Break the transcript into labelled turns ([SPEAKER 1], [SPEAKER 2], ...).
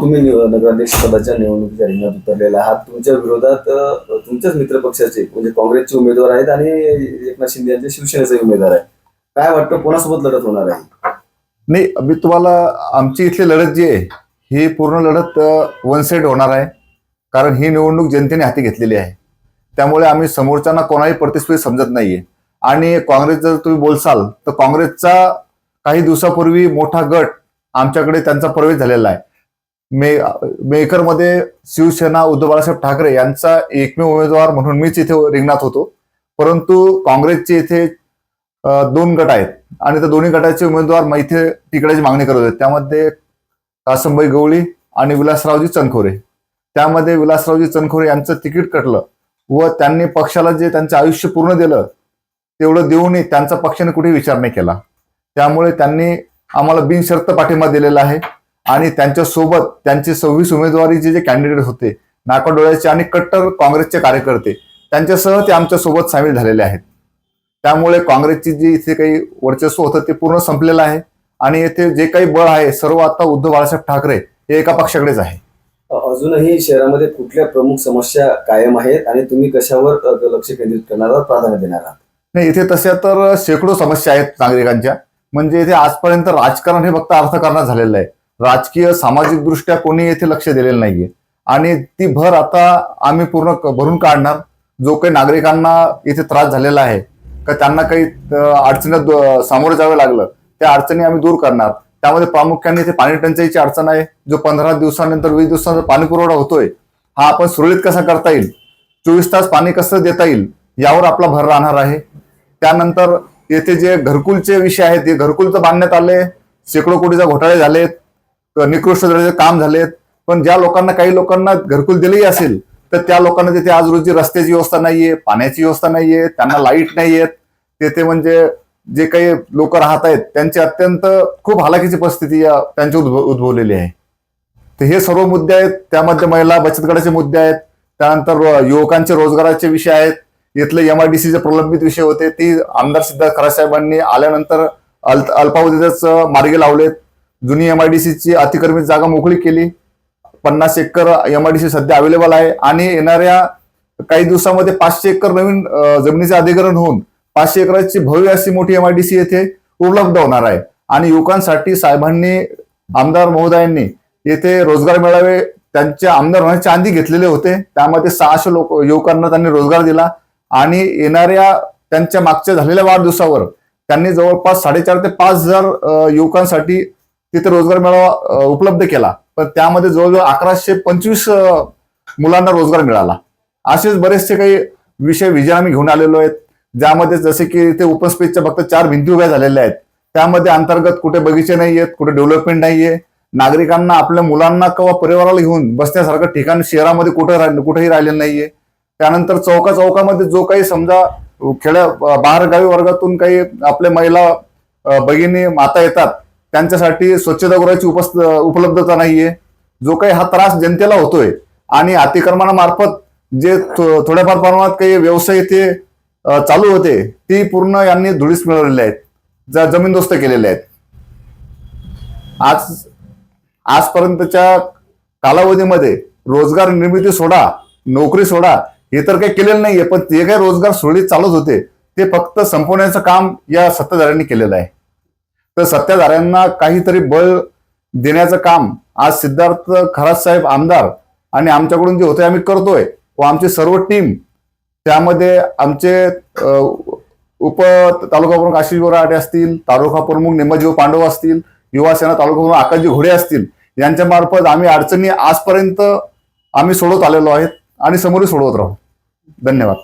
[SPEAKER 1] तुम्ही नगराध्यक्ष पदाच्या निवडणुकीच्या रिंगणात उतरलेला आहात. तुमच्या विरोधात तुमच्याच मित्रपक्षाचे म्हणजे काँग्रेसचे उमेदवार आहेत आणि एकनाथ शिंदे यांचे शिवसेनेचे उमेदवार आहे काय वाटतं कोणासोबत लढत होणार आहे?
[SPEAKER 2] नाही मी तुम्हाला आमची इथली लढत जी आहे ही पूर्ण लढत वन साईड होणार आहे. कारण ही निवडणूक जनतेने हाती घेतलेली आहे. त्यामुळे आम्ही समोरच्यांना कोणाही प्रतिस्पर्धी समजत नाहीये. आणि काँग्रेस जर तुम्ही बोलसाल तर काँग्रेसचा काही दिवसापूर्वी मोठा गट आमच्याकडे त्यांचा प्रवेश झालेला आहे. मे मेकरमध्ये शिवसेना उद्धव बाळासाहेब ठाकरे यांचा एकमेव उमेदवार म्हणून मीच इथे रिंगणात होतो. परंतु काँग्रेसचे इथे दोन गट आहेत. आणि त्या दोन्ही गटाचे उमेदवार मग इथे तिकडेची मागणी करत होते. त्यामध्ये कासमबाई गवळी आणि विलासरावजी चनखोरे त्यामध्ये विलासरावजी चनखोरे यांचं तिकीट कटलं व त्यांनी पक्षाला जे त्यांचं आयुष्य पूर्ण दिलं तेवढं देऊनही त्यांचा पक्षाने कुठेही विचार नाही केला. त्यामुळे त्यांनी आम्हाला बिनशर्त पाठिंबा दिलेला आहे. आणि त्यांच्यासोबत त्यांचे सव्वीस उमेदवारीचे जे कॅन्डिडेट होते नाकाडोळ्याचे आणि कट्टर काँग्रेसचे कार्यकर्ते त्यांच्यासह ते आमच्यासोबत सामील झालेले आहेत. त्यामुळे काँग्रेसची जी इथे काही वर्चस्व होतं ते पूर्ण संपलेलं आहे. आणि येथे जे काही बळ आहे सर्व आता उद्धव बाळासाहेब ठाकरे हे एका पक्षाकडेच आहे.
[SPEAKER 1] अजूनही शहरामध्ये कुठल्या प्रमुख समस्या कायम आहेत आणि तुम्ही कशावर लक्ष केंद्रित करणार आहात प्राधान्य देणार आहात?
[SPEAKER 2] नाही इथे तशा तर शेकडो समस्या आहेत नागरिकांच्या. म्हणजे इथे आजपर्यंत राजकारण हे फक्त अर्थकारणात झालेलं आहे. राजकीय सामाजिक दृष्ट्या कोणी येथे लक्ष दिलेलं नाहीये. आणि ती भर आता आम्ही पूर्ण क- भरून काढणार. जो काही नागरिकांना इथे त्रास झालेला आहे का त्यांना काही अडचणीत सामोरं जावं लागलं त्या अडचणी आम्ही दूर करणार. त्यामध्ये प्रामुख्याने इथे पाणी टंचाईची अडचण आहे. जो पंधरा दिवसानंतर वीस दिवसांचा पाणी पुरवठा होतोय हा आपण सुरळीत कसा करता येईल? चोवीस तास पाणी कसं देता येईल? यावर आपला भर राहणार आहे. त्यानंतर येथे जे घरकुलचे विषय आहेत ते घरकुल तर बांधण्यात आले. शेकडो कोटीचा घोटाळे झालेत. निकृष्ट दर्जाचे काम झालेत पण ज्या लोकांना काही लोकांना घरकुल दिलेही असेल तर त्या लोकांना तिथे आज रोजी रस्त्याची व्यवस्था नाहीये पाण्याची व्यवस्था नाहीये त्यांना लाइट नाहीयेत. तेथे म्हणजे जे काही लोक राहत आहेत त्यांची अत्यंत खूप हालाकीची परिस्थिती या त्यांची उद्भव उद्भवलेली आहे. तर हे सर्व मुद्दे आहेत त्यामध्ये महिला बचत गटाचे मुद्दे आहेत त्यानंतर युवकांचे रोजगाराचे विषय आहेत इथले एम आय डी सीचे प्रलंबित विषय होते ती आमदार सिद्धार्थ खरासाहेबांनी आल्यानंतर अल्प अल्पावधीतच मार्गी लावलेत. जुनी एमआयडीसीची अतिक्रमित जागा मोकळी केली. पन्नास एकर एमआयडीसी सध्या अवेलेबल आहे. आणि येणाऱ्या काही दिवसामध्ये पाचशे एकर नवीन जमिनीचे अधिग्रहण होऊन पाचशे एकराची भव्य अशी मोठी एमआयडीसी येथे उपलब्ध होणार आहे. आणि युवकांसाठी साहेबांनी आमदार महोदयांनी येथे रोजगार मेळावे त्यांचे आमदार होण्याचे आधी घेतलेले होते. त्यामध्ये सहाशे लोक युवकांना त्यांनी रोजगार दिला. आणि येणाऱ्या त्यांच्या मागच्या झालेल्या वाढदिवसावर त्यांनी जवळपास साडेचार ते पाच हजार युवकांसाठी तिथे रोजगार मेळावा उपलब्ध केला. पण त्यामध्ये जवळजवळ अकराशे पंचवीस मुलांना रोजगार मिळाला. असेच बरेचसे काही विषय विजय आम्ही घेऊन आलेलो आहेत. ज्यामध्ये जसे की इथे ओपन स्पेसच्या फक्त चार भिंती उभ्या झालेल्या आहेत. त्यामध्ये अंतर्गत कुठे बगीचे नाही आहेत कुठे डेव्हलपमेंट नाहीये. नागरिकांना आपल्या मुलांना किंवा परिवाराला घेऊन बसण्यासारखं ठिकाण शहरामध्ये कुठे राहिलं कुठेही राहिलेलं नाहीये. त्यानंतर चौका चौकामध्ये जो काही समजा खेड्या बाहेरगावी वर्गातून काही आपल्या महिला भगिनी माता येतात. त्यांच्यासाठी स्वच्छतागृहाची उपस्थ उपलब्धता नाहीये. जो काही हा त्रास जनतेला होतोय आणि अतिक्रमणामार्फत जे थो- थोड्याफार प्रमाणात काही व्यवसाय इथे चालू होते ती पूर्ण यांनी धुळीस मिळवलेले आहेत. ज्या जमीनदोस्त केलेले आहेत. आज आजपर्यंतच्या कालावधीमध्ये रोजगार निर्मिती सोडा नोकरी सोडा हे तर काही केलेलं नाहीये पण जे काही रोजगार सुरळीत चालत होते ते फक्त संपवण्याचं काम या सत्ताधाऱ्यांनी केलेलं आहे. तर सत्ताधाऱ्यांना काहीतरी बळ देण्याचं काम आज सिद्धार्थ खरात साहेब आमदार आणि आमच्याकडून जे होते आम्ही करतोय. व आमची सर्व टीम त्यामध्ये आमचे उप तालुका प्रमुख आशिष बोराटे असतील तालुका प्रमुख निम्मजीव पांडव असतील युवा सेना तालुका प्रमुख आकाशजी घोडे असतील यांच्या मार्फत आम्ही अडचणी आजपर्यंत आम्ही सोडवत आलेलो आहेत आणि समोरही सोडवत राहू. धन्यवाद.